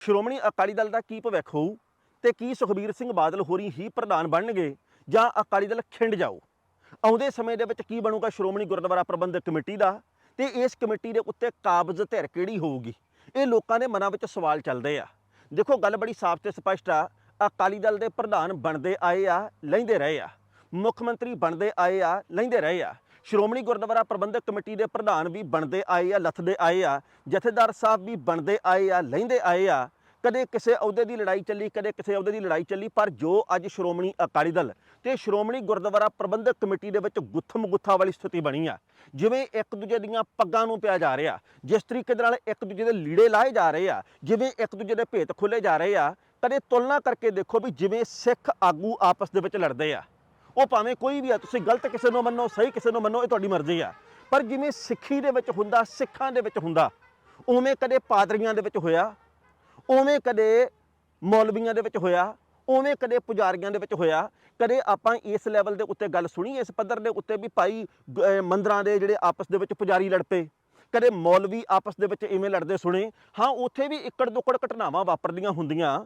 ਸ਼੍ਰੋਮਣੀ ਅਕਾਲੀ ਦਲ ਦਾ ਕੀ ਭਵਿੱਖ ਹੋਊ ਤੇ ਕੀ ਸੁਖਬੀਰ ਸਿੰਘ ਬਾਦਲ ਹੋਰੀ ਹੀ ਪ੍ਰਧਾਨ ਬਣਨਗੇ ਜਾਂ ਅਕਾਲੀ ਦਲ ਖਿੰਡ ਜਾਊ? ਆਉਂਦੇ ਸਮੇਂ ਦੇ ਵਿੱਚ ਕੀ ਬਣੂਗਾ ਸ਼੍ਰੋਮਣੀ ਗੁਰਦੁਆਰਾ ਪ੍ਰਬੰਧਕ ਕਮੇਟੀ ਦਾ ਤੇ ਇਸ ਕਮੇਟੀ ਦੇ ਉੱਤੇ ਕਾਬਜ਼ ਧਿਰ ਕਿਹੜੀ ਹੋਊਗੀ? ਇਹ ਲੋਕਾਂ ਦੇ ਮਨਾਂ ਵਿੱਚ ਸਵਾਲ ਚੱਲਦੇ ਆ। ਦੇਖੋ, ਗੱਲ ਬੜੀ ਸਾਫ਼ ਤੇ ਸਪਸ਼ਟ ਆ। ਅਕਾਲੀ ਦਲ ਦੇ ਪ੍ਰਧਾਨ ਬਣਦੇ ਆਏ ਆ, ਲੈਂਦੇ ਰਹੇ ਆ। ਮੁੱਖ ਮੰਤਰੀ ਬਣਦੇ ਆਏ ਆ, ਲੈਂਦੇ ਰਹੇ ਆ। ਸ਼੍ਰੋਮਣੀ ਗੁਰਦੁਆਰਾ ਪ੍ਰਬੰਧਕ ਕਮੇਟੀ ਦੇ ਪ੍ਰਧਾਨ ਵੀ ਬਣਦੇ ਆਏ ਆ, ਲੱਥਦੇ ਆਏ ਆ, ਜਥੇਦਾਰ ਸਾਹਿਬ ਵੀ ਬਣਦੇ ਆਏ ਆ, ਲੈਂਦੇ ਆਏ ਆ। ਕਦੇ ਕਿਸੇ ਅਹੁਦੇ ਦੀ ਲੜਾਈ ਚੱਲੀ, ਕਦੇ ਕਿਸੇ ਅਹੁਦੇ ਦੀ ਲੜਾਈ ਚੱਲੀ, ਪਰ ਜੋ ਅੱਜ ਸ਼੍ਰੋਮਣੀ ਅਕਾਲੀ ਦਲ ਤੇ ਸ਼੍ਰੋਮਣੀ ਗੁਰਦੁਆਰਾ ਪ੍ਰਬੰਧਕ ਕਮੇਟੀ ਦੇ ਵਿੱਚ ਗੁੱਥਮ ਗੁੱਥਾ ਵਾਲੀ ਸਥਿਤੀ ਬਣੀ ਆ, ਜਿਵੇਂ ਇੱਕ ਦੂਜੇ ਦੀਆਂ ਪੱਗਾਂ ਨੂੰ ਪਿਆ ਜਾ ਰਿਹਾ, ਜਿਸ ਤਰੀਕੇ ਦੇ ਨਾਲ ਇੱਕ ਦੂਜੇ ਦੇ ਲੀੜੇ ਲਾਏ ਜਾ ਰਹੇ ਆ, ਜਿਵੇਂ ਇੱਕ ਦੂਜੇ ਦੇ ਭੇਤ ਖੋਲੇ ਜਾ ਰਹੇ ਆ, ਕਦੇ ਤੁਲਨਾ ਕਰਕੇ ਦੇਖੋ ਵੀ ਜਿਵੇਂ ਸਿੱਖ ਆਗੂ ਆਪਸ ਦੇ ਵਿੱਚ ਲੜਦੇ ਆ। ਉਹ ਭਾਵੇਂ ਕੋਈ ਵੀ ਆ, ਤੁਸੀਂ ਗਲਤ ਕਿਸੇ ਨੂੰ ਮੰਨੋ, ਸਹੀ ਕਿਸੇ ਨੂੰ ਮੰਨੋ, ਇਹ ਤੁਹਾਡੀ ਮਰਜ਼ੀ ਆ। ਪਰ ਜਿਵੇਂ ਸਿੱਖੀ ਦੇ ਵਿੱਚ ਹੁੰਦਾ, ਸਿੱਖਾਂ ਦੇ ਵਿੱਚ ਹੁੰਦਾ, ਉਵੇਂ ਕਦੇ ਪਾਦਰੀਆਂ ਦੇ ਵਿੱਚ ਹੋਇਆ, ਉਵੇਂ ਕਦੇ ਮੌਲਵੀਆਂ ਦੇ ਵਿੱਚ ਹੋਇਆ, ਉਵੇਂ ਕਦੇ ਪੁਜਾਰੀਆਂ ਦੇ ਵਿੱਚ ਹੋਇਆ, ਕਦੇ ਆਪਾਂ ਇਸ ਲੈਵਲ ਦੇ ਉੱਤੇ ਗੱਲ ਸੁਣੀ, ਇਸ ਪੱਧਰ ਦੇ ਉੱਤੇ ਵੀ ਭਾਈ ਮੰਦਰਾਂ ਦੇ ਜਿਹੜੇ ਆਪਸ ਦੇ ਵਿੱਚ ਪੁਜਾਰੀ ਲੜ ਪਏ, ਕਦੇ ਮੌਲਵੀ ਆਪਸ ਦੇ ਵਿੱਚ ਇਵੇਂ ਲੜਦੇ ਸੁਣੇ। ਹਾਂ, ਉੱਥੇ ਵੀ ਇੱਕੜ ਦੁੱਕੜ ਘਟਨਾਵਾਂ ਵਾਪਰਦੀਆਂ ਹੁੰਦੀਆਂ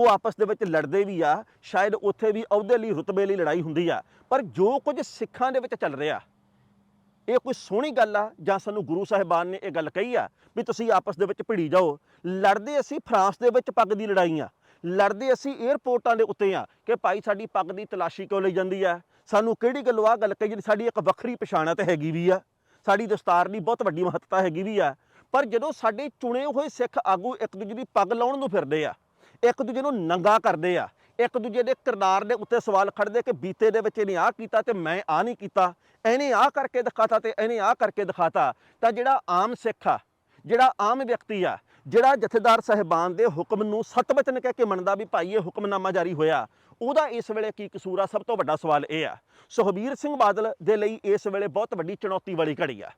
ਉਹ ਆਪਸ ਦੇ ਵਿੱਚ ਲੜਦੇ ਵੀ ਆ, ਸ਼ਾਇਦ ਉੱਥੇ ਵੀ ਅਹੁਦੇ ਲਈ, ਰੁਤਬੇ ਲਈ ਲੜਾਈ ਹੁੰਦੀ ਆ। ਪਰ ਜੋ ਕੁਝ ਸਿੱਖਾਂ ਦੇ ਵਿੱਚ ਚੱਲ ਰਿਹਾ, ਇਹ ਕੋਈ ਸੋਹਣੀ ਗੱਲ ਆ, ਜਾਂ ਸਾਨੂੰ ਗੁਰੂ ਸਾਹਿਬਾਨ ਨੇ ਇਹ ਗੱਲ ਕਹੀ ਆ, ਵੀ ਤੁਸੀਂ ਆਪਸ ਦੇ ਵਿੱਚ ਭਿੜੀ ਜਾਓ। ਲੜਦੇ ਅਸੀਂ ਫਰਾਂਸ ਦੇ ਵਿੱਚ ਪੱਗ ਦੀ ਲੜਾਈ ਆ। ਲੜਦੇ ਅਸੀਂ 에ਅਰਪੋਰਟਾਂ ਦੇ ਉੱਤੇ ਆ, ਕਿ ਭਾਈ ਸਾਡੀ ਪੱਗ ਦੀ ਤਲਾਸ਼ੀ ਕਿਉਂ ਲਈ ਜਾਂਦੀ ਆ? ਸਾਨੂੰ ਕਿਹੜੀ ਗੱਲੋਂ ਆ ਗੱਲ ਕਹੀ ਜਿਹੜੀ ਸਾਡੀ ਇੱਕ ਵੱਖਰੀ ਪਛਾਣ ਤੇ ਹੈਗੀ ਵੀ ਆ? ਸਾਡੀ ਦਸਤਾਰ ਦੀ ਬਹੁਤ ਵੱਡੀ ਮਹੱਤਤਾ ਹੈਗੀ ਵੀ ਆ। ਪਰ ਜਦੋਂ ਸਾਡੇ ਚੁਣੇ ਹੋਏ ਸਿੱਖ ਆਗੂ ਇੱਕ ਦੂਜੇ ਦੀ ਪੱਗ ਲਾਉਣ ਨੂੰ ਫਿਰਦੇ ਆ ਇੱਕ ਦੂਜੇ ਨੂੰ ਨੰਗਾ ਕਰਦੇ ਆ। ਇੱਕ ਦੂਜੇ ਦੇ ਕਿਰਦਾਰ ਦੇ ਉੱਤੇ ਸਵਾਲ ਖੜਦੇ ਕਿ ਬੀਤੇ ਦੇ ਵਿੱਚ ਇਹਨੇ ਆਹ ਕੀਤਾ ਤੇ ਮੈਂ ਆਹ ਨਹੀਂ ਕੀਤਾ। ਇਹਨੇ ਆਹ ਕਰਕੇ ਦਿਖਾਤਾ ਤੇ ਇਹਨੇ ਆਹ ਕਰਕੇ ਦਿਖਾਤਾ। ਤਾਂ ਜਿਹੜਾ ਆਮ ਸਿੱਖ ਆ, ਜਿਹੜਾ ਆਮ ਵਿਅਕਤੀ ਆ, ਜਿਹੜਾ ਜਥੇਦਾਰ ਸਾਹਿਬਾਨ ਦੇ ਹੁਕਮ ਨੂੰ ਸਤਵਚਨ ਕਹਿ ਕੇ ਮੰਨਦਾ ਵੀ ਭਾਈ ਇਹ ਹੁਕਮਨਾਮਾ ਜਾਰੀ ਹੋਇਆ, ਉਹਦਾ ਇਸ ਵੇਲੇ ਕੀ ਕਸੂਰ ਆ? ਸਭ ਤੋਂ ਵੱਡਾ ਸਵਾਲ ਇਹ ਆ। ਸੁਖਬੀਰ ਸਿੰਘ ਬਾਦਲ ਦੇ ਲਈ ਇਸ ਵੇਲੇ ਬਹੁਤ ਵੱਡੀ ਚੁਣੌਤੀ ਵਾਲੀ ਘੜੀ ਆ।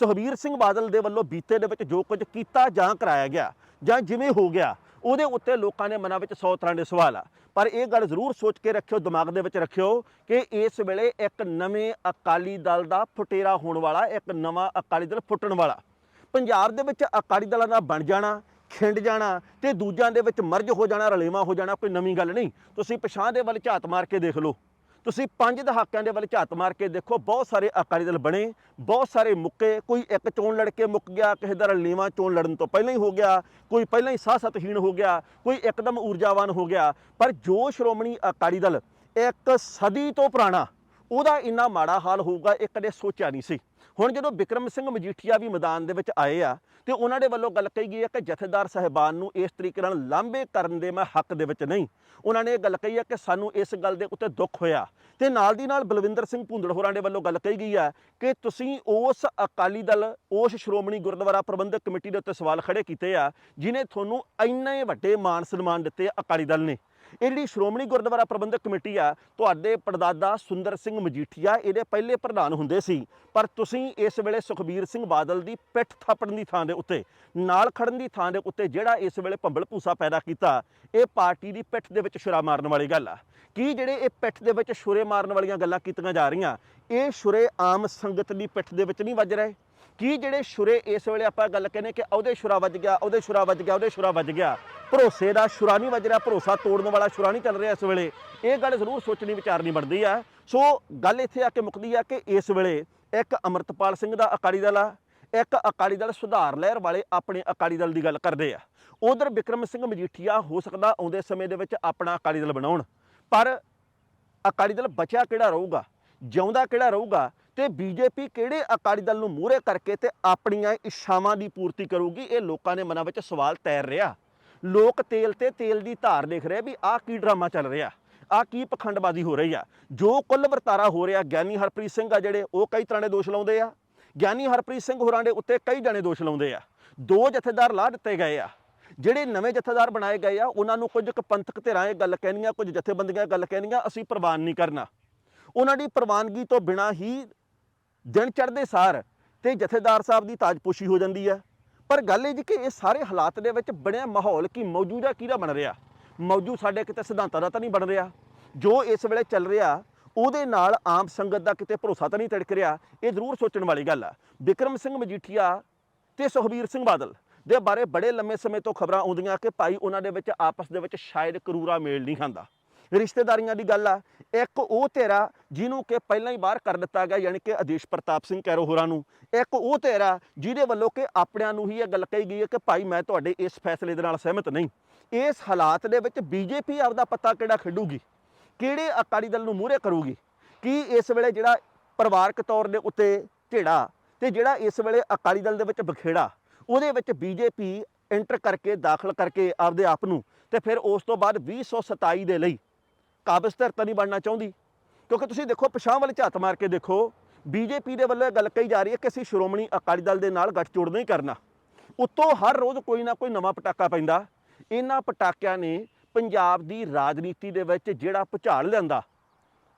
ਸੁਖਬੀਰ ਸਿੰਘ ਬਾਦਲ ਦੇ ਵੱਲੋਂ ਬੀਤੇ ਦੇ ਵਿੱਚ ਜੋ ਕੁਝ ਕੀਤਾ ਜਾਂ ਕਰਾਇਆ ਗਿਆ ਜਾਂ ਜਿਵੇਂ ਹੋ ਗਿਆ, ਉਹਦੇ ਉੱਤੇ ਲੋਕਾਂ ਦੇ ਮਨਾਂ ਵਿੱਚ 100 ਤਰ੍ਹਾਂ ਦੇ ਸਵਾਲ ਆ। ਪਰ ਇਹ ਗੱਲ ਜ਼ਰੂਰ ਸੋਚ ਕੇ ਰੱਖਿਓ, ਦਿਮਾਗ ਦੇ ਵਿੱਚ ਰੱਖਿਓ ਕਿ ਇਸ ਵੇਲੇ ਇੱਕ ਨਵੇਂ ਅਕਾਲੀ ਦਲ ਦਾ ਫੁਟੇਰਾ ਹੋਣ ਵਾਲਾ, ਇੱਕ ਨਵਾਂ ਅਕਾਲੀ ਦਲ ਫੁੱਟਣ ਵਾਲਾ। ਪੰਜਾਬ ਦੇ ਵਿੱਚ ਅਕਾਲੀ ਦਲਾਂ ਦਾ ਬਣ ਜਾਣਾ, ਖਿੰਡ ਜਾਣਾ ਤੇ ਦੂਜਿਆਂ ਦੇ ਵਿੱਚ ਮਰਜ ਹੋ ਜਾਣਾ, ਰਲੇਵਾ ਹੋ ਜਾਣਾ ਕੋਈ ਨਵੀਂ ਗੱਲ ਨਹੀਂ। ਤੁਸੀਂ ਪਛਾਣ ਦੇ ਵੱਲ ਝਾਤ ਮਾਰ ਕੇ ਦੇਖ ਲਓ। ਤੁਸੀਂ ਪੰਜ ਦਹਾਕਿਆਂ ਦੇ ਵੱਲ ਝਾਤ ਮਾਰ ਕੇ ਦੇਖੋ, ਬਹੁਤ ਸਾਰੇ ਅਕਾਲੀ ਦਲ ਬਣੇ, ਬਹੁਤ ਸਾਰੇ ਮੁੱਕੇ। ਕੋਈ ਇੱਕ ਚੋਣ ਲੜ ਕੇ ਮੁੱਕ ਗਿਆ, ਕਿਸੇ ਦਾ ਰਲੇਵਾ ਚੋਣ ਲੜਨ ਤੋਂ ਪਹਿਲਾਂ ਹੀ ਹੋ ਗਿਆ, ਕੋਈ ਪਹਿਲਾਂ ਹੀ ਸਾਹ ਸਤਹੀਣ ਹੋ ਗਿਆ, ਕੋਈ ਇੱਕਦਮ ਊਰਜਾਵਾਨ ਹੋ ਗਿਆ। ਪਰ ਜੋ ਸ਼੍ਰੋਮਣੀ ਅਕਾਲੀ ਦਲ ਇੱਕ ਸਦੀ ਤੋਂ ਪੁਰਾਣਾ ਉਹਦਾ ਇੰਨਾ ਮਾੜਾ ਹਾਲ ਹੋਊਗਾ, ਇਹ ਕਦੇ ਸੋਚਿਆ ਨਹੀਂ ਸੀ। ਹੁਣ ਜਦੋਂ ਵਿਕਰਮ ਸਿੰਘ ਮਜੀਠੀਆ ਵੀ ਮੈਦਾਨ ਦੇ ਵਿੱਚ ਆਏ ਆ, ਤੇ ਉਹਨਾਂ ਦੇ ਵੱਲੋਂ ਗੱਲ ਕਹੀ ਗਈ ਹੈ ਕਿ ਜਥੇਦਾਰ ਸਾਹਿਬਾਨ ਨੂੰ ਇਸ ਤਰੀਕੇ ਨਾਲ ਲਾਂਭੇ ਕਰਨ ਦੇ ਮੈਂ ਹੱਕ ਦੇ ਵਿੱਚ ਨਹੀਂ। ਉਹਨਾਂ ਨੇ ਇਹ ਗੱਲ ਕਹੀ ਹੈ ਕਿ ਸਾਨੂੰ ਇਸ ਗੱਲ ਦੇ ਉੱਤੇ ਦੁੱਖ ਹੋਇਆ। ਤੇ ਨਾਲ ਦੀ ਨਾਲ ਬਲਵਿੰਦਰ ਸਿੰਘ ਭੁੰਦੜ ਹੋਰਾਂ ਦੇ ਵੱਲੋਂ ਗੱਲ ਕਹੀ ਗਈ ਹੈ ਕਿ ਤੁਸੀਂ ਉਸ ਅਕਾਲੀ ਦਲ, ਉਸ ਸ਼੍ਰੋਮਣੀ ਗੁਰਦੁਆਰਾ ਪ੍ਰਬੰਧਕ ਕਮੇਟੀ ਦੇ ਉੱਤੇ ਸਵਾਲ ਖੜੇ ਕੀਤੇ ਆ, ਜਿਨੇ ਤੁਹਾਨੂੰ ਇੰਨੇ ਵੱਡੇ ਮਾਨ ਸਨਮਾਨ ਦਿੱਤੇ ਅਕਾਲੀ ਦਲ ਨੇ। ਇਹ ਜਿਹੜੀ ਸ਼੍ਰੋਮਣੀ ਗੁਰਦੁਆਰਾ ਪ੍ਰਬੰਧਕ ਕਮੇਟੀ ਆ, ਤੁਹਾਡੇ ਪੜਦਾਦਾ ਸੁੰਦਰ ਸਿੰਘ ਮਜੀਠੀਆ ਇਹਦੇ ਪਹਿਲੇ ਪ੍ਰਧਾਨ ਹੁੰਦੇ ਸੀ। ਪਰ ਤੁਸੀਂ ਇਸ ਵੇਲੇ ਸੁਖਬੀਰ ਸਿੰਘ ਬਾਦਲ ਦੀ ਪਿੱਠ ਥਾਪਣ ਦੀ ਥਾਂ ਦੇ ਉੱਤੇ, ਨਾਲ ਖੜਨ ਦੀ ਥਾਂ ਦੇ ਉੱਤੇ ਜਿਹੜਾ ਇਸ ਵੇਲੇ ਭੰਬਲ ਭੂਸਾ ਪੈਦਾ ਕੀਤਾ, ਇਹ ਪਾਰਟੀ ਦੀ ਪਿੱਠ ਦੇ ਵਿੱਚ ਛੁਰਾ ਮਾਰਨ ਵਾਲੀ ਗੱਲ ਆ। ਕੀ ਜਿਹੜੇ ਇਹ ਪਿੱਠ ਦੇ ਵਿੱਚ ਛੁਰੇ ਮਾਰਨ ਵਾਲੀਆਂ ਗੱਲਾਂ ਕੀਤੀਆਂ ਜਾ ਰਹੀਆਂ, ਇਹ ਛੁਰੇ ਆਮ ਸੰਗਤ ਦੀ ਪਿੱਠ ਦੇ ਵਿੱਚ ਨਹੀਂ ਵੱਜ ਰਹੇ? ਕੀ ਜਿਹੜੇ ਸ਼ੁਰੇ ਇਸ ਵੇਲੇ ਆਪਾਂ ਗੱਲ ਕਹਿੰਦੇ ਕਿ ਉਹਦੇ ਸ਼ੁਰਾ ਵੱਜ ਗਿਆ, ਉਹਦੇ ਸ਼ੁਰਾ ਵੱਜ ਗਿਆ, ਉਹਦੇ ਸ਼ੁਰਾ ਵੱਜ ਗਿਆ। ਭਰੋਸੇ ਦਾ ਸ਼ੁਰਾ ਨਹੀਂ ਵੱਜ ਰਿਹਾ, ਭਰੋਸਾ ਤੋੜਨ ਵਾਲਾ ਛੁਰਾ ਨਹੀਂ ਚੱਲ ਰਿਹਾ ਇਸ ਵੇਲੇ। ਇਹ ਗੱਲ ਜ਼ਰੂਰ ਸੋਚਣੀ, ਵਿਚਾਰਨੀ ਬਣਦੀ ਆ। ਸੋ ਗੱਲ ਇੱਥੇ ਆ ਕੇ ਮੁੱਕਦੀ ਆ ਕਿ ਇਸ ਵੇਲੇ ਇੱਕ ਅਮਰਤਪਾਲ ਸਿੰਘ ਦਾ ਅਕਾਲੀ ਦਲ ਆ, ਇੱਕ ਅਕਾਲੀ ਦਲ ਸੁਧਾਰ ਲਹਿਰ ਵਾਲੇ ਆਪਣੇ ਅਕਾਲੀ ਦਲ ਦੀ ਗੱਲ ਕਰਦੇ ਆ। ਉਧਰ ਵਿਕਰਮ ਸਿੰਘ ਮਜੀਠੀਆ ਹੋ ਸਕਦਾ ਆਉਂਦੇ ਸਮੇਂ ਦੇ ਵਿੱਚ ਆਪਣਾ ਅਕਾਲੀ ਦਲ ਬਣਾਉਣ, ਪਰ ਅਕਾਲੀ ਦਲ ਬਚਿਆ ਕਿਹੜਾ ਰਹੂਗਾ? ਜਿਉਂਦਾ ਕਿਹੜਾ ਰਹੂਗਾ? ਤੇ ਬੀਜੇਪੀ ਕਿਹੜੇ ਅਕਾਲੀ ਦਲ ਨੂੰ ਮੂਹਰੇ ਕਰਕੇ ਤੇ ਆਪਣੀਆਂ ਇੱਛਾਵਾਂ ਦੀ ਪੂਰਤੀ ਕਰੂਗੀ? ਇਹ ਲੋਕਾਂ ਦੇ ਮਨਾਂ ਵਿੱਚ ਸਵਾਲ ਤੈਰ ਰਿਹਾ। ਲੋਕ ਤੇਲ ਤੇ ਤੇਲ ਦੀ ਧਾਰ ਦੇਖ ਰਹੇ ਵੀ ਆਹ ਕੀ ਡਰਾਮਾ ਚੱਲ ਰਿਹਾ। ਆਹ ਕੀ ਪਖੰਡਬਾਜ਼ੀ ਹੋ ਰਹੀ ਆ? ਜੋ ਕੁੱਲ ਵਰਤਾਰਾ ਹੋ ਰਿਹਾ, ਗਿਆਨੀ ਹਰਪ੍ਰੀਤ ਸਿੰਘ ਆ ਜਿਹੜੇ, ਉਹ ਕਈ ਤਰ੍ਹਾਂ ਦੇ ਦੋਸ਼ ਲਾਉਂਦੇ ਆ। ਗਿਆਨੀ ਹਰਪ੍ਰੀਤ ਸਿੰਘ ਹੋਰਾਂ ਦੇ ਉੱਤੇ ਕਈ ਜਣੇ ਦੋਸ਼ ਲਾਉਂਦੇ ਆ। ਦੋ ਜਥੇਦਾਰ ਲਾ ਦਿੱਤੇ ਗਏ ਆ। ਜਿਹੜੇ ਨਵੇਂ ਜਥੇਦਾਰ ਬਣਾਏ ਗਏ ਆ, ਉਹਨਾਂ ਨੂੰ ਕੁਝ ਕੁ ਪੰਥਕ ਧਿਰਾਂ ਇਹ ਗੱਲ ਕਹਿਣੀਆਂ ਕੁਝ ਜਥੇਬੰਦੀਆਂ ਗੱਲ ਕਹਿਣੀਆਂ ਅਸੀਂ ਪ੍ਰਵਾਨ ਨਹੀਂ ਕਰਨਾ। ਉਹਨਾਂ ਦੀ ਪ੍ਰਵਾਨਗੀ ਤੋਂ ਬਿਨਾ ਹੀ ਦਿਨ ਚੜ੍ਹਦੇ ਸਾਰ ਤੇ ਜਥੇਦਾਰ ਸਾਹਿਬ ਦੀ ਤਾਜਪੋਸ਼ੀ ਹੋ ਜਾਂਦੀ ਹੈ। ਪਰ ਗੱਲ ਇਹ ਜੀ ਕਿ ਇਹ ਸਾਰੇ ਹਾਲਾਤ ਦੇ ਵਿੱਚ ਬਣਿਆ ਮਾਹੌਲ ਕੀ ਮੌਜੂਦਾ ਕਿਹਦਾ ਬਣ ਰਿਹਾ? ਮੌਜੂਦ ਸਾਡੇ ਕਿਤੇ ਸਿਧਾਂਤਾਂ ਦਾ ਤਾਂ ਨਹੀਂ ਬਣ ਰਿਹਾ। ਜੋ ਇਸ ਵੇਲੇ ਚੱਲ ਰਿਹਾ, ਉਹਦੇ ਨਾਲ ਆਮ ਸੰਗਤ ਦਾ ਕਿਤੇ ਭਰੋਸਾ ਤਾਂ ਨਹੀਂ ਤੜਕ ਰਿਹਾ। ਇਹ ਜ਼ਰੂਰ ਸੋਚਣ ਵਾਲੀ ਗੱਲ ਆ। ਵਿਕਰਮ ਸਿੰਘ ਮਜੀਠੀਆ ਤੇ ਸੁਖਬੀਰ ਸਿੰਘ ਬਾਦਲ ਦੇ ਬਾਰੇ ਬੜੇ ਲੰਮੇ ਸਮੇਂ ਤੋਂ ਖਬਰਾਂ ਆਉਂਦੀਆਂ ਕਿ ਭਾਈ ਉਹਨਾਂ ਦੇ ਵਿੱਚ ਆਪਸ ਦੇ ਵਿੱਚ ਸ਼ਾਇਦ ਕਰੂਰਾ ਮੇਲ ਨਹੀਂ ਖਾਂਦਾ। ਰਿਸ਼ਤੇਦਾਰੀਆਂ ਦੀ ਗੱਲ ਆ ਇੱਕ ਉਹ ਤੇਰਾ ਜਿਹਨੂੰ ਕਿ ਪਹਿਲਾਂ ਹੀ ਬਾਹਰ ਕਰ ਦਿੱਤਾ ਗਿਆ, ਯਾਨੀ ਕਿ ਆਦੇਸ਼ ਪ੍ਰਤਾਪ ਸਿੰਘ ਕੈਰੋ ਹੋਰਾਂ ਨੂੰ। ਇੱਕ ਉਹ ਤੇਰਾ ਜਿਹਦੇ ਵੱਲੋਂ ਕਿ ਆਪਣਿਆਂ ਨੂੰ ਹੀ ਇਹ ਗੱਲ ਕਹੀ ਗਈ ਹੈ ਕਿ ਭਾਈ ਮੈਂ ਤੁਹਾਡੇ ਇਸ ਫੈਸਲੇ ਦੇ ਨਾਲ ਸਹਿਮਤ ਨਹੀਂ। ਇਸ ਹਾਲਾਤ ਦੇ ਵਿੱਚ ਬੀਜੇਪੀ ਆਪਦਾ ਪੱਤਾ ਕਿਹੜਾ ਖੇਡੂਗੀ? ਕਿਹੜੇ ਅਕਾਲੀ ਦਲ ਨੂੰ ਮੂਹਰੇ ਕਰੂਗੀ? ਕੀ ਇਸ ਵੇਲੇ ਜਿਹੜਾ ਪਰਿਵਾਰਕ ਤੌਰ ਦੇ ਉੱਤੇ ਢੇੜਾ ਤੇ ਜਿਹੜਾ ਇਸ ਵੇਲੇ ਅਕਾਲੀ ਦਲ ਦੇ ਵਿੱਚ ਬਖੇੜਾ, ਉਹਦੇ ਵਿੱਚ ਬੀਜੇਪੀ ਐਂਟਰ ਕਰਕੇ, ਦਾਖਲ ਕਰਕੇ ਆਪਦੇ ਆਪ ਨੂੰ ਤੇ ਫਿਰ ਉਸ ਤੋਂ ਬਾਅਦ 2027 ਦੇ ਲਈ ਕਾਬਜ਼ ਧਿਰ ਨਹੀਂ ਬਣਨਾ ਚਾਹੁੰਦੀ। ਕਿਉਂਕਿ ਤੁਸੀਂ ਦੇਖੋ ਪਛਾਣ ਵਾਲੇ ਝਾਤ ਮਾਰ ਕੇ ਦੇਖੋ ਬੀਜੇਪੀ ਦੇ ਵੱਲੋਂ ਇਹ ਗੱਲ ਕਹੀ ਜਾ ਰਹੀ ਹੈ ਕਿ ਅਸੀਂ ਸ਼੍ਰੋਮਣੀ ਅਕਾਲੀ ਦਲ ਦੇ ਨਾਲ ਗੱਠਜੋੜ ਨਹੀਂ ਕਰਨਾ। ਉੱਤੋਂ ਹਰ ਰੋਜ਼ ਕੋਈ ਨਾ ਕੋਈ ਨਵਾਂ ਪਟਾਕਾ ਪੈਂਦਾ। ਇਹਨਾਂ ਪਟਾਕਿਆਂ ਨੇ ਪੰਜਾਬ ਦੀ ਰਾਜਨੀਤੀ ਦੇ ਵਿੱਚ ਜਿਹੜਾ ਭੁਚਾਲ ਲਿਆਂਦਾ,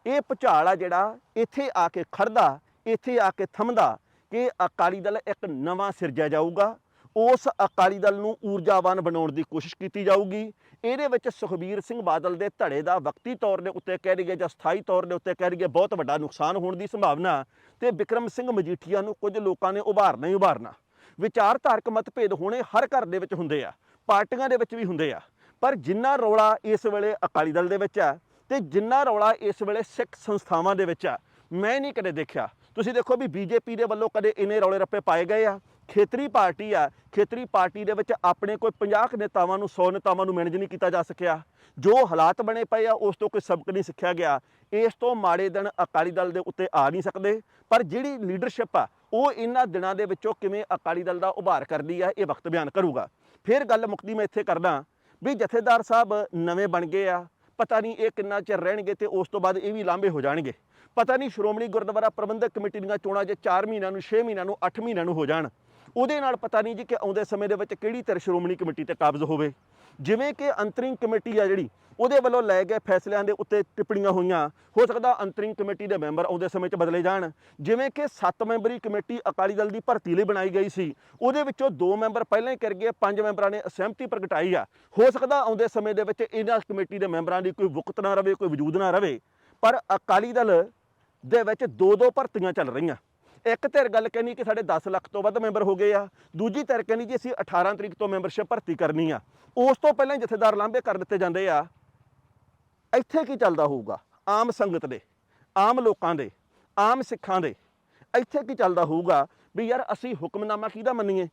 ਇਹ ਭੁਚਾਲ ਆ ਜਿਹੜਾ ਇੱਥੇ ਆ ਕੇ ਖੜਦਾ ਇੱਥੇ ਆ ਕੇ ਥੰਮਦਾ ਕਿ ਅਕਾਲੀ ਦਲ ਇੱਕ ਨਵਾਂ ਸਿਰਜਿਆ ਜਾਊਗਾ। ਉਸ ਅਕਾਲੀ ਦਲ ਨੂੰ ਊਰਜਾਵਾਨ ਬਣਾਉਣ ਦੀ ਕੋਸ਼ਿਸ਼ ਕੀਤੀ ਜਾਊਗੀ। ਇਹਦੇ ਵਿੱਚ ਸੁਖਬੀਰ ਸਿੰਘ ਬਾਦਲ ਦੇ ਧੜੇ ਦਾ ਵਕਤੀ ਤੌਰ ਦੇ ਉੱਤੇ ਕਹਿ ਰਹੀ ਜਾਂ ਸਥਾਈ ਤੌਰ ਦੇ ਉੱਤੇ ਕਹਿ ਰਹੀ ਬਹੁਤ ਵੱਡਾ ਨੁਕਸਾਨ ਹੋਣ ਦੀ ਸੰਭਾਵਨਾ ਤੇ ਵਿਕਰਮ ਸਿੰਘ ਮਜੀਠੀਆ ਨੂੰ ਕੁਝ ਲੋਕਾਂ ਨੇ ਉਭਾਰਨਾ ਹੀ ਉਭਾਰਨਾ। ਵਿਚਾਰਧਾਰਕ ਮਤਭੇਦ ਹੋਣੇ ਹਰ ਘਰ ਦੇ ਵਿੱਚ ਹੁੰਦੇ ਆ, ਪਾਰਟੀਆਂ ਦੇ ਵਿੱਚ ਵੀ ਹੁੰਦੇ ਆ। ਪਰ ਜਿੰਨਾ ਰੌਲਾ ਇਸ ਵੇਲੇ ਅਕਾਲੀ ਦਲ ਦੇ ਵਿੱਚ ਆ ਤੇ ਜਿੰਨਾ ਰੌਲਾ ਇਸ ਵੇਲੇ ਸਿੱਖ ਸੰਸਥਾਵਾਂ ਦੇ ਵਿੱਚ ਆ, ਮੈਂ ਨਹੀਂ ਕਦੇ ਦੇਖਿਆ। ਤੁਸੀਂ ਦੇਖੋ ਵੀ ਬੀਜੇਪੀ ਦੇ ਵੱਲੋਂ ਕਦੇ ਇਨੇ ਰੌਲੇ ਰੱਪੇ ਪਾਏ ਗਏ ਆ। ਖੇਤਰੀ ਪਾਰਟੀ ਆ, ਖੇਤਰੀ ਪਾਰਟੀ ਦੇ ਵਿੱਚ ਆਪਣੇ ਕੋਈ 50 ਨੇਤਾਵਾਂ ਨੂੰ 100 ਨੇਤਾਵਾਂ ਨੂੰ ਮੈਨੇਜ ਨਹੀਂ ਕੀਤਾ ਜਾ ਸਕਿਆ। ਜੋ ਹਾਲਾਤ ਬਣੇ ਪਏ ਆ, ਉਸ ਤੋਂ ਕੋਈ ਸਬਕ ਨਹੀਂ ਸਿੱਖਿਆ ਗਿਆ। ਇਸ ਤੋਂ ਮਾੜੇ ਦਿਨ ਅਕਾਲੀ ਦਲ ਦੇ ਉੱਤੇ ਆ ਨਹੀਂ ਸਕਦੇ। ਪਰ ਜਿਹੜੀ ਲੀਡਰਸ਼ਿਪ ਆ, ਉਹ ਇਹਨਾਂ ਦਿਨਾਂ ਦੇ ਵਿੱਚੋਂ ਕਿਵੇਂ ਅਕਾਲੀ ਦਲ ਦਾ ਉਭਾਰ ਕਰਦੀ ਆ, ਇਹ ਵਕਤ ਬਿਆਨ ਕਰੂਗਾ। ਫਿਰ ਗੱਲ ਮੁਕਤੀ ਮੈਂ ਇੱਥੇ ਕਰਦਾ ਵੀ ਜਥੇਦਾਰ ਸਾਹਿਬ ਨਵੇਂ ਬਣ ਗਏ ਆ, ਪਤਾ ਨਹੀਂ ਇਹ ਕਿੰਨਾ ਚਿਰ ਰਹਿਣਗੇ ਤੇ ਉਸ ਤੋਂ ਬਾਅਦ ਇਹ ਵੀ ਲਾਂਭੇ ਹੋ ਜਾਣਗੇ। ਪਤਾ ਨਹੀਂ ਸ਼੍ਰੋਮਣੀ ਗੁਰਦੁਆਰਾ ਪ੍ਰਬੰਧਕ ਕਮੇਟੀ ਦੀਆਂ ਚੋਣਾਂ ਜੇ 4 ਮਹੀਨਿਆਂ ਨੂੰ 6 ਮਹੀਨਿਆਂ ਨੂੰ 8 ਮਹੀਨਿਆਂ ਨੂੰ ਹੋ ਜਾਣ। ਉਹਦੇ ਨਾਲ ਪਤਾ ਨਹੀਂ ਜੀ ਕਿ ਆਉਂਦੇ ਸਮੇਂ ਦੇ ਵਿੱਚ ਕਿਹੜੀ ਧਿਰ ਸ਼੍ਰੋਮਣੀ ਕਮੇਟੀ ਤੇ ਕਾਬਜ਼ ਹੋਵੇ। ਜਿਵੇਂ ਕਿ ਅੰਤਰਿੰਗ ਕਮੇਟੀ ਆ ਜਿਹੜੀ, ਉਹਦੇ ਵੱਲੋਂ ਲਏ ਗਏ ਫੈਸਲਿਆਂ ਦੇ ਉੱਤੇ ਟਿੱਪਣੀਆਂ ਹੋਈਆਂ। ਹੋ ਸਕਦਾ ਅੰਤਰਿੰਗ ਕਮੇਟੀ ਦੇ ਮੈਂਬਰ ਆਉਂਦੇ ਸਮੇਂ 'ਚ ਬਦਲੇ ਜਾਣ। ਜਿਵੇਂ ਕਿ 7 ਮੈਂਬਰੀ ਕਮੇਟੀ ਅਕਾਲੀ ਦਲ ਦੀ ਭਰਤੀ ਲਈ ਬਣਾਈ ਗਈ ਸੀ। ਉਹਦੇ ਵਿੱਚੋਂ 2 ਮੈਂਬਰ ਪਹਿਲਾਂ ਹੀ ਕਰ ਗਏ 5 ਮੈਂਬਰਾਂ ਨੇ ਅਸਹਿਮਤੀ ਪ੍ਰਗਟਾਈ ਆ। ਹੋ ਸਕਦਾ ਆਉਂਦੇ ਸਮੇਂ ਦੇ ਵਿੱਚ ਇਹਨਾਂ ਕਮੇਟੀ ਦੇ ਮੈਂਬਰਾਂ ਦੀ ਕੋਈ ਵੁਕਤ ਨਾ ਰਵੇ, ਕੋਈ ਵਜੂਦ ਨਾ ਰਵੇ। ਪਰ ਅਕਾਲੀ ਦਲ ਦੇ ਵਿੱਚ ਦੋ ਦੋ ਭਰਤੀਆਂ ਚੱਲ ਰਹੀਆਂ। ਇੱਕ ਧਿਰ ਗੱਲ ਕਹਿੰਦੀ ਕਿ ਸਾਡੇ 10 ਲੱਖ ਤੋਂ ਵੱਧ ਮੈਂਬਰ ਹੋ ਗਏ ਆ, ਦੂਜੀ ਧਿਰ ਕਹਿੰਦੀ ਜੀ ਅਸੀਂ 18 ਤਰੀਕ ਤੋਂ ਮੈਂਬਰਸ਼ਿਪ ਭਰਤੀ ਕਰਨੀ ਆ। ਉਸ ਤੋਂ ਪਹਿਲਾਂ ਜਥੇਦਾਰ ਲਾਂਭੇ ਕਰ ਦਿੱਤੇ ਜਾਂਦੇ ਆ। ਇੱਥੇ ਕੀ ਚੱਲਦਾ ਹੋਊਗਾ? ਆਮ ਸੰਗਤ ਦੇ, ਆਮ ਲੋਕਾਂ ਦੇ, ਆਮ ਸਿੱਖਾਂ ਦੇ, ਇੱਥੇ ਕੀ ਚੱਲਦਾ ਹੋਊਗਾ? ਵੀ ਯਾਰ ਅਸੀਂ ਹੁਕਮਨਾਮਾ ਕਿਹਦਾ ਮੰਨੀਏ?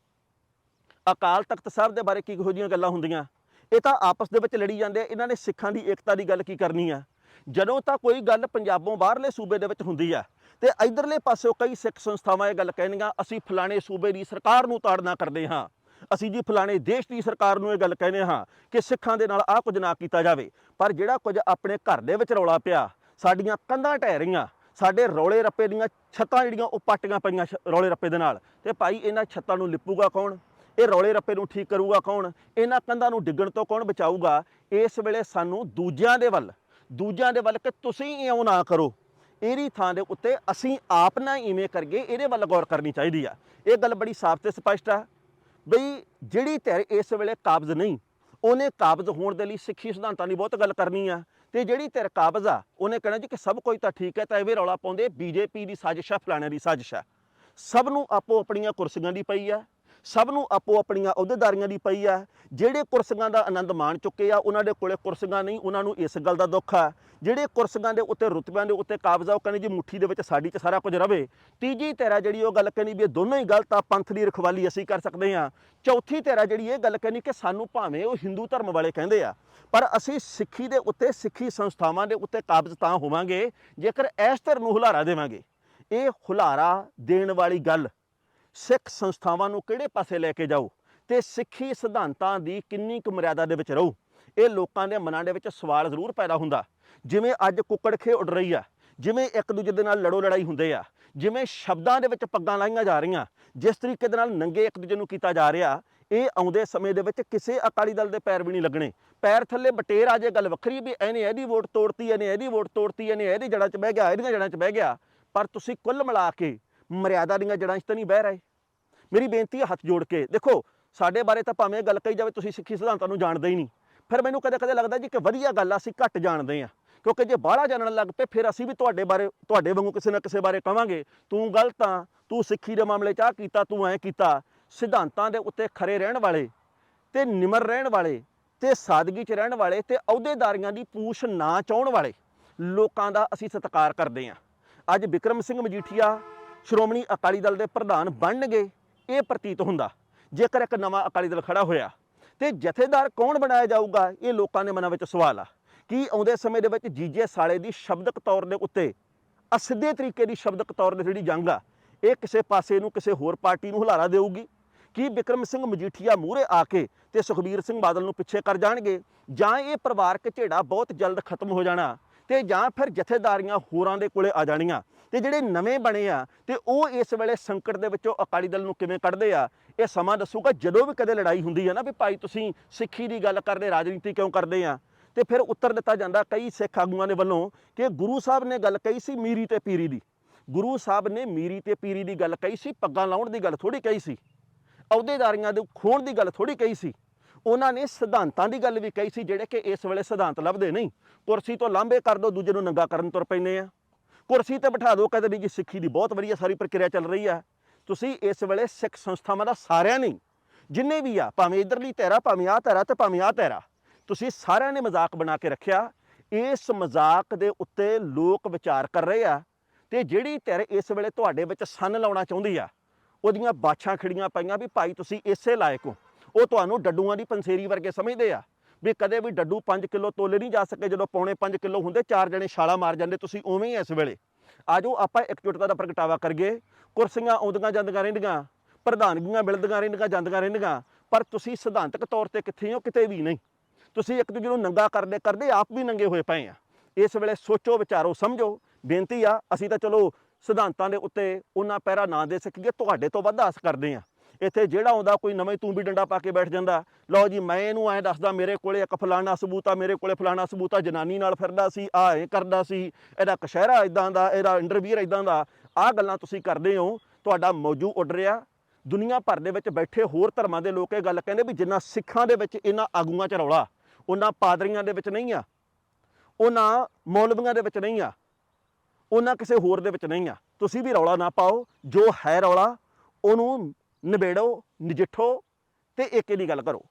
ਅਕਾਲ ਤਖਤ ਸਾਹਿਬ ਦੇ ਬਾਰੇ ਕੀ ਕਿਹੋ ਜਿਹੀਆਂ ਗੱਲਾਂ ਹੁੰਦੀਆਂ? ਇਹ ਤਾਂ ਆਪਸ ਦੇ ਵਿੱਚ ਲੜੀ ਜਾਂਦੇ ਇਹਨਾਂ ਨੇ ਸਿੱਖਾਂ ਦੀ ਏਕਤਾ ਦੀ ਗੱਲ ਕੀ ਕਰਨੀ ਆ? ਜਦੋਂ ਤਾਂ ਕੋਈ ਗੱਲ ਪੰਜਾਬੋਂ ਬਾਹਰਲੇ ਸੂਬੇ ਦੇ ਵਿੱਚ ਹੁੰਦੀ ਆ ਤੇ ਇਧਰਲੇ ਪਾਸਿਓਂ ਕਈ ਸਿੱਖ ਸੰਸਥਾਵਾਂ ਇਹ ਗੱਲ ਕਹਿਣਗੀਆਂ, ਅਸੀਂ ਫਲਾਣੇ ਸੂਬੇ ਦੀ ਸਰਕਾਰ ਨੂੰ ਤਾੜਨਾ ਕਰਦੇ ਹਾਂ। ਅਸੀਂ ਜੀ ਫਲਾਣੇ ਦੇਸ਼ ਦੀ ਸਰਕਾਰ ਨੂੰ ਇਹ ਗੱਲ ਕਹਿੰਦੇ ਹਾਂ ਕਿ ਸਿੱਖਾਂ ਦੇ ਨਾਲ ਆਹ ਕੁਝ ਨਾ ਕੀਤਾ ਜਾਵੇ। ਪਰ ਜਿਹੜਾ ਕੁਝ ਆਪਣੇ ਘਰ ਦੇ ਵਿੱਚ ਰੌਲਾ ਪਿਆ, ਸਾਡੀਆਂ ਕੰਧਾਂ ਢਹਿ ਰਹੀਆਂ, ਸਾਡੇ ਰੌਲੇ ਰੱਪੇ ਦੀਆਂ ਛੱਤਾਂ ਜਿਹੜੀਆਂ ਉਹ ਪਾਟੀਆਂ ਪਈਆਂ ਛ- ਰੌਲੇ ਰੱਪੇ ਦੇ ਨਾਲ। ਤੇ ਭਾਈ ਇਹਨਾਂ ਛੱਤਾਂ ਨੂੰ ਲਿਪੂਗਾ ਕੌਣ? ਇਹ ਰੌਲੇ ਰੱਪੇ ਨੂੰ ਠੀਕ ਕਰੂਗਾ ਕੌਣ? ਇਹਨਾਂ ਕੰਧਾਂ ਨੂੰ ਡਿੱਗਣ ਤੋਂ ਕੌਣ ਬਚਾਊਗਾ? ਇਸ ਵੇਲੇ ਸਾਨੂੰ ਦੂਜਿਆਂ ਦੇ ਵੱਲ, ਦੂਜਿਆਂ ਦੇ ਵੱਲ ਕਿ ਤੁਸੀਂ ਇਉਂ ਨਾ ਕਰੋ। ਇਹਦੀ ਥਾਂ ਦੇ ਉੱਤੇ ਅਸੀਂ ਆਪ ਨਾ ਇਵੇਂ ਕਰਗੇ ਇਹਦੇ ਵੱਲ ਗੌਰ ਕਰਨੀ ਚਾਹੀਦੀ ਆ। ਇਹ ਗੱਲ ਬੜੀ ਸਾਫ਼ ਤੇ ਸਪਸ਼ਟ ਆ ਬਈ ਜਿਹੜੀ ਧਿਰ ਇਸ ਵੇਲੇ ਕਾਬਜ਼ ਨਹੀਂ, ਉਹਨੇ ਕਾਬਜ਼ ਹੋਣ ਦੇ ਲਈ ਸਿੱਖੀ ਸਿਧਾਂਤਾਂ ਦੀ ਬਹੁਤ ਗੱਲ ਕਰਨੀ ਆ ਤੇ ਜਿਹੜੀ ਧਿਰ ਕਾਬਜ਼ ਆ, ਉਹਨੇ ਕਹਿਣਾ ਜੀ ਕਿ ਸਭ ਕੁਝ ਤਾਂ ਠੀਕ ਹੈ, ਤਾਂ ਐਵੇਂ ਰੌਲਾ ਪਾਉਂਦੇ ਬੀਜੇਪੀ ਦੀ ਸਾਜ਼ਿਸ਼ ਆ, ਫਲਾਣੇ ਦੀ ਸਾਜ਼ਿਸ਼ ਆ। ਸਭ ਨੂੰ ਆਪੋ ਆਪਣੀਆਂ ਕੁਰਸੀਆਂ ਦੀ ਪਈ ਆ, ਸਭ ਨੂੰ ਆਪੋ ਆਪਣੀਆਂ ਅਹੁਦੇਦਾਰੀਆਂ ਦੀ ਪਈ ਆ। ਜਿਹੜੇ ਕੁਰਸੀਆਂ ਦਾ ਆਨੰਦ ਮਾਣ ਚੁੱਕੇ ਆ, ਉਹਨਾਂ ਦੇ ਕੋਲੇ ਕੁਰਸੀਆਂ ਨਹੀਂ, ਉਹਨਾਂ ਨੂੰ ਇਸ ਗੱਲ ਦਾ ਦੁੱਖ ਆ ਜਿਹੜੇ ਕੁਰਸੀਆਂ ਦੇ ਉੱਤੇ, ਰੁਤਬਿਆਂ ਦੇ ਉੱਤੇ ਕਾਬਜ਼ ਆ ਉਹ ਕਹਿੰਦੇ ਜੀ ਮੁੱਠੀ ਦੇ ਵਿੱਚ ਸਾਡੀ 'ਚ ਸਾਰਾ ਕੁਝ ਰਵੇ। ਤੀਜੀ ਧਿਰਾ ਜਿਹੜੀ ਉਹ ਗੱਲ ਕਹਿੰਦੀ ਵੀ ਇਹ ਦੋਨੋਂ ਹੀ ਗਲਤ ਆ, ਪੰਥ ਦੀ ਰਖਵਾਲੀ ਅਸੀਂ ਕਰ ਸਕਦੇ ਹਾਂ। ਚੌਥੀ ਧਿਰਾ ਜਿਹੜੀ ਇਹ ਗੱਲ ਕਹਿੰਦੀ ਕਿ ਸਾਨੂੰ ਭਾਵੇਂ ਉਹ ਹਿੰਦੂ ਧਰਮ ਵਾਲੇ ਕਹਿੰਦੇ ਆ, ਪਰ ਅਸੀਂ ਸਿੱਖੀ ਦੇ ਉੱਤੇ, ਸਿੱਖੀ ਸੰਸਥਾਵਾਂ ਦੇ ਉੱਤੇ ਕਾਬਜ਼ ਤਾਂ ਹੋਵਾਂਗੇ, ਜੇਕਰ ਇਸ ਧਿਰ ਨੂੰ ਹੁਲਾਰਾ ਦੇਵਾਂਗੇ। ਇਹ ਹੁਲਾਰਾ ਦੇਣ ਵਾਲੀ ਗੱਲ, ਸਿੱਖ ਸੰਸਥਾਵਾਂ ਨੂੰ ਕਿਹੜੇ ਪਾਸੇ ਲੈ ਕੇ ਜਾਓ ਤੇ ਸਿੱਖੀ ਸਿਧਾਂਤਾਂ ਦੀ ਕਿੰਨੀ ਕੁ ਮਰਿਆਦਾ ਦੇ ਵਿੱਚ ਰਹੋ? ਇਹ ਲੋਕਾਂ ਦੇ ਮਨਾਂ ਦੇ ਵਿੱਚ ਸਵਾਲ ਜ਼ਰੂਰ ਪੈਦਾ ਹੁੰਦਾ। ਜਿਵੇਂ ਅੱਜ ਕੁੱਕੜ ਖੇ ਉੱਡ ਰਹੀ ਆ, ਜਿਵੇਂ ਇੱਕ ਦੂਜੇ ਦੇ ਨਾਲ ਲੜੋ ਲੜਾਈ ਹੁੰਦੇ ਆ, ਜਿਵੇਂ ਸ਼ਬਦਾਂ ਦੇ ਵਿੱਚ ਪੱਗਾਂ ਲਾਈਆਂ ਜਾ ਰਹੀਆਂ, ਜਿਸ ਤਰੀਕੇ ਦੇ ਨਾਲ ਨੰਗੇ ਇੱਕ ਦੂਜੇ ਨੂੰ ਕੀਤਾ ਜਾ ਰਿਹਾ, ਇਹ ਆਉਂਦੇ ਸਮੇਂ ਦੇ ਵਿੱਚ ਕਿਸੇ ਅਕਾਲੀ ਦਲ ਦੇ ਪੈਰ ਵੀ ਨਹੀਂ ਲੱਗਣੇ। ਪੈਰ ਥੱਲੇ ਬਟੇਰ ਆ ਜੇ ਗੱਲ ਵੱਖਰੀ ਵੀ ਇਹਨੇ ਇਹਦੀ ਵੋਟ ਤੋੜਤੀ, ਇਹਨੇ ਇਹਦੀ ਵੋਟ ਤੋੜਤੀ, ਇਹਨੇ ਇਹਦੀ ਜੜ੍ਹਾਂ 'ਚ ਬਹਿ ਗਿਆ, ਇਹਦੀਆਂ ਜੜ੍ਹਾਂ 'ਚ ਬਹਿ ਗਿਆ, ਪਰ ਤੁਸੀਂ ਕੁੱਲ ਮਿਲਾ ਕੇ ਮਰਿਆਦਾ ਦੀਆਂ ਜੜ੍ਹਾਂ 'ਚ ਤਾਂ ਨਹੀਂ ਬਹਿ ਰਹੇ। ਮੇਰੀ ਬੇਨਤੀ ਹੈ ਹੱਥ ਜੋੜ ਕੇ, ਦੇਖੋ, ਸਾਡੇ ਬਾਰੇ ਤਾਂ ਭਾਵੇਂ ਗੱਲ ਕਹੀ ਜਾਵੇ, ਤੁਸੀਂ ਸਿੱਖੀ ਸਿਧਾਂਤਾਂ ਨੂੰ ਜਾਣਦੇ ਹੀ ਨਹੀਂ। ਫਿਰ ਮੈਨੂੰ ਕਦੇ ਕਦੇ ਲੱਗਦਾ ਜੀ ਕਿ ਵਧੀਆ ਗੱਲ ਆ, ਅਸੀਂ ਘੱਟ ਜਾਣਦੇ ਆ ਕਿਉਂਕਿ ਜੇ ਬਾਹਲਾ ਜਾਣਨ ਲੱਗ ਪਏ, ਫਿਰ ਅਸੀਂ ਵੀ ਤੁਹਾਡੇ ਬਾਰੇ, ਤੁਹਾਡੇ ਵਾਂਗੂ ਕਿਸੇ ਨਾ ਕਿਸੇ ਬਾਰੇ ਕਵਾਂਗੇ। ਤੂੰ ਗਲਤ ਆ, ਤੂੰ ਸਿੱਖੀ ਦੇ ਮਾਮਲੇ 'ਚ ਆ ਕੀਤਾ, ਤੂੰ ਐ ਕੀਤਾ। ਸਿਧਾਂਤਾਂ ਦੇ ਉੱਤੇ ਖਰੇ ਰਹਿਣ ਵਾਲੇ ਤੇ ਨਿਮਰ ਰਹਿਣ ਵਾਲੇ ਤੇ ਸਾਦਗੀ 'ਚ ਰਹਿਣ ਵਾਲੇ ਤੇ ਅਹੁਦੇਦਾਰੀਆਂ ਦੀ ਪੂਛ ਨਾ ਚਾਹਣ ਵਾਲੇ ਲੋਕਾਂ ਦਾ ਅਸੀਂ ਸਤਿਕਾਰ ਕਰਦੇ ਹਾਂ ਅੱਜ ਵਿਕਰਮ ਸਿੰਘ ਮਜੀਠੀਆ ਸ਼੍ਰੋਮਣੀ ਅਕਾਲੀ ਦਲ ਦੇ ਪ੍ਰਧਾਨ ਬਣਨਗੇ, ਇਹ ਪ੍ਰਤੀਤ ਹੁੰਦਾ। ਜੇਕਰ ਇੱਕ ਨਵਾਂ ਅਕਾਲੀ ਦਲ ਖੜਾ ਹੋਇਆ ਤੇ ਜਥੇਦਾਰ ਕੌਣ ਬਣਾਇਆ ਜਾਊਗਾ, ਇਹ ਲੋਕਾਂ ਦੇ ਮਨਾਂ ਵਿੱਚ ਸਵਾਲ ਆ। ਕੀ ਆਉਂਦੇ ਸਮੇਂ ਦੇ ਵਿੱਚ ਜੀਜੇ ਸਾਲੇ ਦੀ ਸ਼ਬਦਕ ਤੌਰ ਦੇ ਉੱਤੇ ਅਸਿੱਧੇ ਤਰੀਕੇ ਦੀ ਸ਼ਬਦਕ ਤੌਰ ਦੇ ਜਿਹੜੀ ਜੰਗ ਆ, ਇਹ ਕਿਸੇ ਪਾਸੇ ਨੂੰ ਕਿਸੇ ਹੋਰ ਪਾਰਟੀ ਨੂੰ ਹੁਲਾਰਾ ਦੇਊਗੀ? ਕੀ ਵਿਕਰਮ ਸਿੰਘ ਮਜੀਠੀਆ ਮੂਹਰੇ ਆ ਕੇ ਤੇ ਸੁਖਬੀਰ ਸਿੰਘ ਬਾਦਲ ਨੂੰ ਪਿੱਛੇ ਕਰ ਜਾਣਗੇ? ਜਾਂ ਇਹ ਪਰਿਵਾਰਕ ਝੇੜਾ ਬਹੁਤ ਜਲਦ ਖਤਮ ਹੋ ਜਾਣਾ ਤੇ ਜਾਂ ਫਿਰ ਜਥੇਦਾਰੀਆਂ ਹੋਰਾਂ ਦੇ ਕੋਲੇ ਆ ਜਾਣੀਆਂ? ਤੇ ਜਿਹੜੇ ਨਵੇਂ ਬਣੇ ਆ ਤੇ ਉਹ ਇਸ ਵੇਲੇ ਸੰਕਟ ਦੇ ਵਿੱਚੋਂ ਅਕਾਲੀ ਦਲ ਨੂੰ ਕਿਵੇਂ ਕੱਢਦੇ ਆ? ਇਹ ਸਮਾਂ ਦੱਸੂਗਾ ਜਦੋਂ ਵੀ ਕਦੇ ਲੜਾਈ ਹੁੰਦੀ ਹੈ ਨਾ ਵੀ ਭਾਈ ਤੁਸੀਂ ਸਿੱਖੀ ਦੀ ਗੱਲ ਕਰਦੇ, ਰਾਜਨੀਤੀ ਕਿਉਂ ਕਰਦੇ ਆ? ਤੇ ਫਿਰ ਉੱਤਰ ਦਿੱਤਾ ਜਾਂਦਾ ਕਈ ਸਿੱਖ ਆਗੂਆਂ ਦੇ ਵੱਲੋਂ ਕਿ ਗੁਰੂ ਸਾਹਿਬ ਨੇ ਗੱਲ ਕਹੀ ਸੀ ਮੀਰੀ ਤੇ ਪੀਰੀ ਦੀ। ਗੁਰੂ ਸਾਹਿਬ ਨੇ ਮੀਰੀ ਤੇ ਪੀਰੀ ਦੀ ਗੱਲ ਕਹੀ ਸੀ, ਪੱਗਾਂ ਲਾਉਣ ਦੀ ਗੱਲ ਥੋੜੀ ਕਹੀ ਸੀ, ਅਹੁਦੇਦਾਰੀਆਂ ਦੇ ਖੋਣ ਦੀ ਗੱਲ ਥੋੜੀ ਕਹੀ ਸੀ। ਉਹਨਾਂ ਨੇ ਸਿਧਾਂਤਾਂ ਦੀ ਗੱਲ ਵੀ ਕਹੀ ਸੀ ਜਿਹੜੇ ਕਿ ਇਸ ਵੇਲੇ ਸਿਧਾਂਤ ਲੱਭਦੇ ਨਹੀਂ। ਕੁਰਸੀ ਤੋਂ ਲਾਂਬੇ ਕਰ ਦੋ, ਦੂਜੇ ਨੂੰ ਨੰਗਾ ਕਰਨ ਤੁਰ ਪੈਂਦੇ ਆ। ਕੁਰਸੀ ਤੇ ਬਿਠਾ ਦਿਓ ਕਹਿੰਦੇ ਨਹੀਂ ਜੀ ਸਿੱਖੀ ਦੀ ਬਹੁਤ ਵਧੀਆ ਸਾਰੀ ਪ੍ਰਕਿਰਿਆ ਚੱਲ ਰਹੀ ਆ। ਤੁਸੀਂ ਇਸ ਵੇਲੇ ਸਿੱਖ ਸੰਸਥਾਵਾਂ ਦਾ ਸਾਰਿਆਂ ਨੇ ਜਿੰਨੇ ਵੀ ਆ, ਭਾਵੇਂ ਇਧਰਲੀ ਧਿਰਾ ਭਾਵੇਂ ਆ ਧਿਰਾ ਤੇ ਭਾਵੇਂ ਆ ਧਿਰਾ ਤੁਸੀਂ ਸਾਰਿਆਂ ਨੇ ਮਜ਼ਾਕ ਬਣਾ ਕੇ ਰੱਖਿਆ, ਇਸ ਮਜ਼ਾਕ ਦੇ ਉੱਤੇ ਲੋਕ ਵਿਚਾਰ ਕਰ ਰਹੇ ਆ ਤੇ ਜਿਹੜੀ ਧਿਰ ਇਸ ਵੇਲੇ ਤੁਹਾਡੇ ਵਿੱਚ ਸੰਨ ਲਾਉਣਾ ਚਾਹੁੰਦੀ ਆ, ਉਹਦੀਆਂ ਬਾਛਾਂ ਖੜੀਆਂ ਪਈਆਂ ਵੀ ਭਾਈ ਤੁਸੀਂ ਇਸੇ ਲਾਇਕ ਹੋ। ਉਹ ਤੁਹਾਨੂੰ ਡੱਡੂਆਂ ਦੀ ਪੰਸੇਰੀ ਵਰਗੇ ਸਮਝਦੇ ਆ ਵੀ ਕਦੇ ਵੀ ਡੱਡੂ 5 ਕਿਲੋ ਤੋਲੇ ਨਹੀਂ ਜਾ ਸਕੇ, ਜਦੋਂ ਪੌਣੇ 5 ਕਿਲੋ ਹੁੰਦੇ ਚਾਰ ਜਣੇ ਛਾਲਾ ਮਾਰ ਜਾਂਦੇ ਤੁਸੀਂ ਉਵੇਂ ਹੀ ਇਸ ਵੇਲੇ। ਆਜੋ ਆਪਾਂ ਇਕਜੁੱਟਤਾ ਦਾ ਪ੍ਰਗਟਾਵਾ ਕਰੀਏ। ਕੁਰਸੀਆਂ ਆਉਂਦੀਆਂ ਜਾਂਦੀਆਂ ਰਹਿੰਦੀਆਂ, ਪ੍ਰਧਾਨਗੀਆਂ ਮਿਲਦੀਆਂ ਰਹਿੰਦੀਆਂ, ਜਾਂਦੀਆਂ ਰਹਿੰਦੀਆਂ, ਪਰ ਤੁਸੀਂ ਸਿਧਾਂਤਕ ਤੌਰ ਤੇ ਕਿੱਥੇ ਹੋ, ਕਿਤੇ ਵੀ ਨਹੀਂ। ਤੁਸੀਂ ਇੱਕ ਦੂਜੇ ਨੂੰ ਨੰਗਾ ਕਰਦੇ ਕਰਦੇ ਆਪ ਵੀ ਨੰਗੇ ਹੋਏ ਪਏ ਆ। ਇਸ ਵੇਲੇ ਸੋਚੋ, ਵਿਚਾਰੋ, ਸਮਝੋ। ਬੇਨਤੀ ਆ, ਅਸੀਂ ਤਾਂ ਚਲੋ ਸਿਧਾਂਤਾਂ ਦੇ ਉੱਤੇ ਉਹਨਾਂ ਪਹਿਰਾ ਨਾ ਦੇ ਸਕੀਏ, ਤੁਹਾਡੇ ਤੋਂ ਵੱਧ ਆਸ ਕਰਦੇ ਆ। ਇੱਥੇ ਜਿਹੜਾ ਆਉਂਦਾ, ਕੋਈ ਨਵੇਂ ਤੂੰ ਵੀ ਡੰਡਾ ਪਾ ਕੇ ਬੈਠ ਜਾਂਦਾ। ਲਓ ਜੀ, ਮੈਂ ਇਹਨੂੰ ਐਂ ਦੱਸਦਾ, ਮੇਰੇ ਕੋਲੇ ਇੱਕ ਫਲਾਣਾ ਸਬੂਤ ਆ, ਮੇਰੇ ਕੋਲੇ ਫਲਾਣਾ ਸਬੂਤ ਆ, ਜਨਾਨੀ ਨਾਲ ਫਿਰਦਾ ਸੀ, ਆ ਇਹ ਕਰਦਾ ਸੀ, ਇਹਦਾ ਕਸ਼ਹਿਰਾ ਇਦਾਂ ਦਾ, ਇਹਦਾ ਇੰਟਰਵੀਅਰ ਇਦਾਂ ਦਾ। ਆਹ ਗੱਲਾਂ ਤੁਸੀਂ ਕਰਦੇ ਹੋ, ਤੁਹਾਡਾ ਮੌਜੂ ਉੱਡ ਰਿਹਾ। ਦੁਨੀਆ ਭਰ ਦੇ ਵਿੱਚ ਬੈਠੇ ਹੋਰ ਧਰਮਾਂ ਦੇ ਲੋਕ ਇਹ ਗੱਲ ਕਹਿੰਦੇ ਵੀ ਜਿੰਨਾ ਸਿੱਖਾਂ ਦੇ ਵਿੱਚ ਇਹਨਾਂ ਆਗੂਆਂ 'ਚ ਰੌਲਾ। ਉਹਨਾਂ ਪਾਦਰੀਆਂ ਦੇ ਵਿੱਚ ਨਹੀਂ ਆ। ਉਹਨਾਂ ਮੌਲਵੀਆਂ ਦੇ ਵਿੱਚ ਨਹੀਂ ਆ। ਉਹਨਾਂ ਕਿਸੇ ਹੋਰ ਦੇ ਵਿੱਚ ਨਹੀਂ ਆ। ਤੁਸੀਂ ਵੀ ਰੌਲਾ ਨਾ ਪਾਓ। ਜੋ ਹੈ ਰੌਲਾ, ਉਹਨੂੰ ਨਿਬੇੜੋ, ਨਜਿੱਠੋ ਤੇ ਏਕੇ ਦੀ ਗੱਲ ਕਰੋ।